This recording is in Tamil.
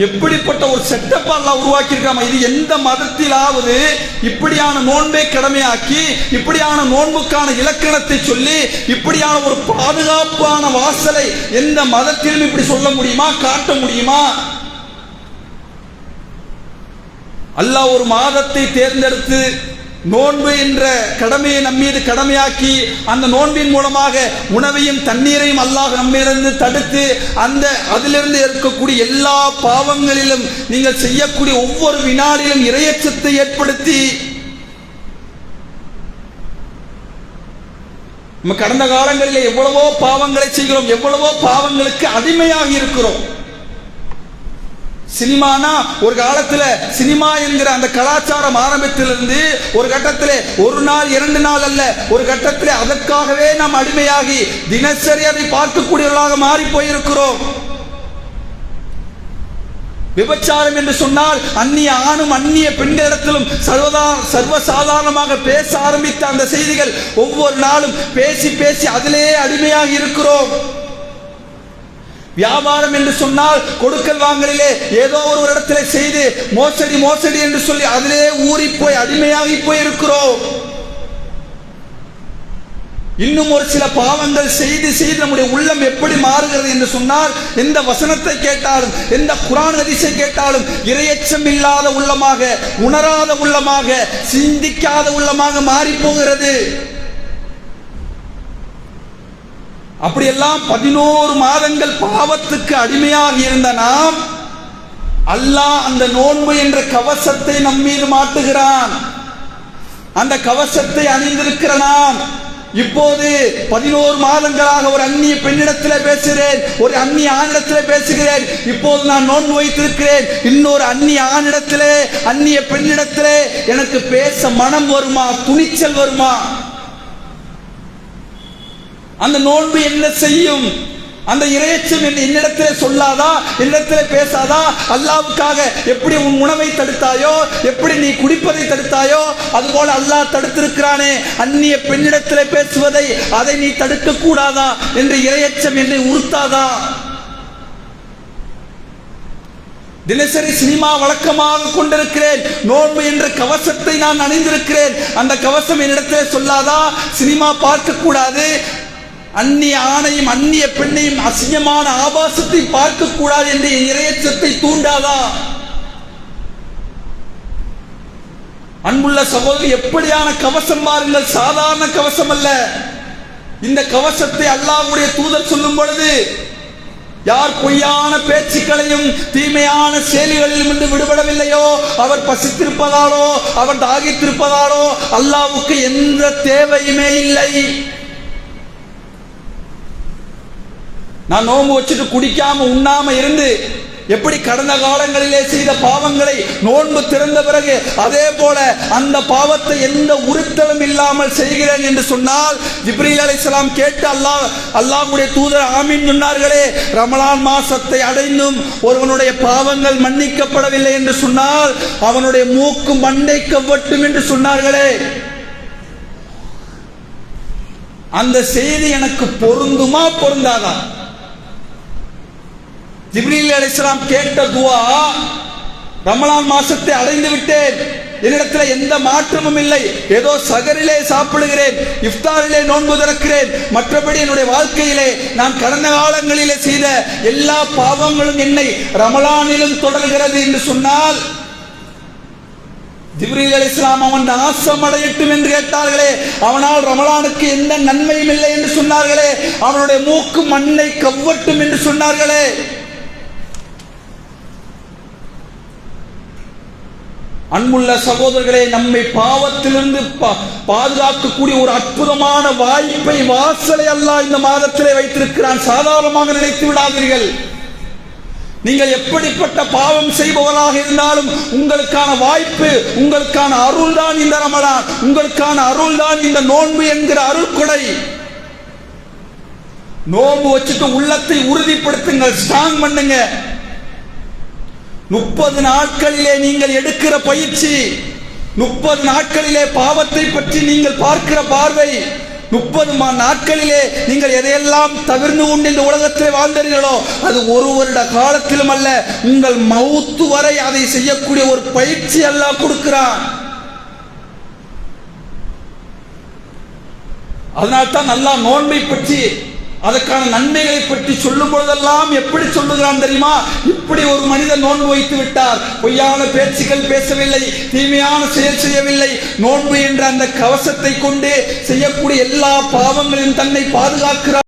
எப்படிப்பட்ட ஒரு செட்டப் அல்லாஹ் உருவாக்கியிருக்காம? இது எந்த மதத்திலாவது இப்படியான நோன்பை கடமையாக்கி இப்படியான நோன்புக்கான இலக்கணத்தை சொல்லி இப்படியான ஒரு பாதுகாப்பான வாசலை எந்த மதத்திலும் இப்படி சொல்ல முடியுமா காட்ட முடியுமா? அல்லாஹ் ஒரு மாதத்தை தேர்ந்தெடுத்து நோன்பு என்ற கடமையை நம்மீது கடமையாக்கி அந்த நோன்பின் மூலமாக உணவையும் தண்ணீரையும் அல்லாஹ் நம்மிலிருந்து தடுத்து அந்த அதிலிருந்து இருக்கக்கூடிய எல்லா பாவங்களிலும் நீங்கள் செய்யக்கூடிய ஒவ்வொரு வினாடியிலும் இரையச்சத்தை ஏற்படுத்தி நம்ம கடந்த காலங்களில் எவ்வளவோ பாவங்களை செய்கிறோம் எவ்வளவோ பாவங்களுக்கு அடிமையாக இருக்கிறோம். சினிமானா ஒரு காலத்துல சினிமா என்கிற அந்த கலாச்சாரம் ஆரம்பத்திலிருந்து ஒரு கட்டத்தில் ஒரு நாள் இரண்டு நாள் அல்ல ஒரு கட்டத்தில் அதற்காகவே நாம் அடிமையாகி தினசரி அதை பார்க்கக்கூடியவர்களாக மாறி போயிருக்கிறோம். விபச்சாரம் என்று சொன்னால் அந்நிய ஆணும் அந்நிய பெண்களிடத்திலும் சர்வதா சர்வசாதாரணமாக பேச ஆரம்பித்த அந்த செய்திகள் ஒவ்வொரு நாளும் பேசி பேசி அதிலே அடிமையாக இருக்கிறோம். வியாபாரம் என்று சொன்னால் கொடுக்கல் வாங்கலிலே ஏதோ ஒரு இடத்துல செய்து மோசடி மோசடி என்று சொல்லி அதிலே ஊறி போய் அடிமையாகி போய் இருக்கிறோம் இன்னும் ஒரு சில பாவங்கள் செய்து செய்து நம்முடைய உள்ளம் எப்படி மாறுகிறது என்று சொன்னால் எந்த வசனத்தை கேட்டாலும் எந்த குரான் அதிசை கேட்டாலும் இரையச்சம் இல்லாத உள்ளமாக உணராத உள்ளமாக சிந்திக்காத உள்ளமாக மாறி போகிறது. அப்படியெல்லாம் பதினோரு மாதங்கள் பாவத்துக்கு அடிமையாக இருந்த நாம் அல்லாஹ் அந்த நோன்பு என்ற கவசத்தை நம் மீது மாட்டுகிறான். அந்த கவசத்தை அணிந்திருக்கிற நாம் இப்போது பதினோரு மாதங்களாக ஒரு அந்நிய பெண்ணிடத்தில் பேசுகிறேன் ஒரு அந்நிய ஆணிடத்தில் பேசுகிறேன் இப்போது நான் நோன்பு வைத்திருக்கிறேன் இன்னொரு அந்நிய ஆணிடத்திலே அந்நிய பெண்ணிடத்திலே எனக்கு பேச மனம் வருமா துணிச்சல் வருமா? அந்த நோன்பு என்ன செய்யும்? அந்த இறையச்சம் என்ன என்னிடத்திலே சொல்லாதா? என்னிடத்திலே பேசாதா? அல்லாவுக்காக எப்படி உன் உணவை தடுத்தாயோ? எப்படி நீ குடிப்பதை தடுத்தாயோ? அதுபோல அல்லாஹ் தடுத்திருக்கிறானே. அந்நிய பெண்ணிடத்திலே பேசுவதை அதை நீ தடுக்க கூடாதா என்று இறையச்சம் என்னை உறுத்தாதா? தினசரி சினிமா வழக்கமாக கொண்டிருக்கிறேன். நோன்பு என்ற கவசத்தை நான் அணிந்திருக்கிறேன். அந்த கவசம் என்னிடத்திலே சொல்லாதா? சினிமா பார்க்க கூடாது அந்நிய ஆணையும் அந்நிய பெண்ணையும் அசிங்கமான ஆபாசத்தை பார்க்க கூடாது என்ற இறையச்சத்தை தூண்டாதா? அன்புள்ள சகோதரி எப்படியான கவசம் பாருங்கள் சாதாரண கவசம் அல்ல இந்த கவசத்தை அல்லாவுடைய தூதர் சொல்லும் பொழுது யார் பொய்யான பேச்சுக்களையும் தீமையான செயல்களிலும் இருந்து விடுபடவில்லையோ அவர் பசித்திருப்பதாலோ அவர் தாகித்திருப்பதாலோ அல்லாவுக்கு எந்த தேவையுமே இல்லை. நான் நோம்பு வச்சுட்டு குடிக்காம உண்ணாம இருந்து எப்படி கடந்த காலங்களிலே செய்த பாவங்களை நோன்பு திறந்த பிறகு அதே போல அந்த பாவத்தை எந்த உறுத்தலும் இல்லாமல் செய்கிறேன் என்று சொன்னால் ஜிப்ரீல் அலைஹிஸ்ஸலாம் கேட்டு அல்லாஹ் அல்லாஹுடைய தூதர் ஆமீன் சொன்னார்களே ரமலான் மாசத்தை அடைந்தும் ஒருவனுடைய பாவங்கள் மன்னிக்கப்படவில்லை என்று சொன்னால் அவனுடைய மூக்கு மண்டை கவ்வட்டும் என்று சொன்னார்களே. அந்த செய்தி எனக்கு பொருந்துமா பொருந்தாதான் ஜிப்ரீல் அலிஸ்லாம் கேட்ட துவா ரமலான் மாசத்தை அடைந்து விட்டேன். என்னிடத்தில் எந்த மாற்றமும் இல்லை. ஏதோ சகரிலே சாப்பிடுகிறேன் இஃப்தாரிலே நோன்பு திறக்கிறேன். மற்றபடி என்னுடைய வாழ்க்கையிலே நான் கடந்த காலங்களிலே செய்த எல்லா பாவங்களும் என்னை ரமலானிலும் தொடர்கிறது என்று சொன்னால் ஜிப்ரீல் அலைஹிஸ்ஸலாம் அவன் நாசம் அடையட்டும் என்று கேட்டார்களே. அவனால் ரமலானுக்கு எந்த நன்மையும் இல்லை என்று சொன்னார்களே. அவனுடைய மூக்கு மண்ணை கவ்வட்டும் என்று சொன்னார்களே. அன்புள்ள சகோதரர்களே நம்மை பாவத்திலிருந்து பா- பாதுகாக்கக்கூடிய ஒரு அற்புதமான வாய்ப்பை வாசலை அல்லாஹ் இந்த மாதத்திலே வைத்திருக்கிறான். சாதாரணமாக நினைத்து விடாதீர்கள். நீங்கள் எப்படிப்பட்ட பாவம் செய்பவராக இருந்தாலும் உங்களுக்கான வாய்ப்பு உங்களுக்கான அருள் தான் இந்த ரமலான் உங்களுக்கான அருள் தான் இந்த நோன்பு என்கிற அருள் கொடை நோன்பு வச்சுட்டு உள்ளத்தை உறுதிப்படுத்துங்கள் ஸ்ட்ராங் பண்ணுங்க. முப்பது நாட்களிலே நீங்கள் எடுக்கிற பயிற்சி முப்பது நாட்களிலே பாவத்தை பற்றி நீங்கள் பார்க்கிற பார்வை முப்பது மா நாட்களிலே நீங்கள் எதையெல்லாம் தவிர்ந்து கொண்டு இந்த உலகத்தில் வாழ்ந்தீர்களோ அது ஒரு வருட காலத்திலும் அல்ல உங்கள் மவுத்து வரை அதை செய்யக்கூடிய ஒரு பயிற்சி எல்லாம் கொடுக்கிறான். அதனால்தான் நல்லா நோன்பை பற்றி அதற்கான நன்மைகளை பற்றி சொல்லும் பொழுதெல்லாம் எப்படி சொல்லுகிறான் தெரியுமா? இப்படி ஒரு மனிதன் நோன்பு வைத்து விட்டார். பொய்யான பேச்சுக்கள் பேசவில்லை தீமையான செயல் செய்யவில்லை. நோன்பு என்ற அந்த கவசத்தை கொண்டு செய்யக்கூடிய எல்லா பாவங்களிலும் தன்னை பாதுகாக்கிறார்.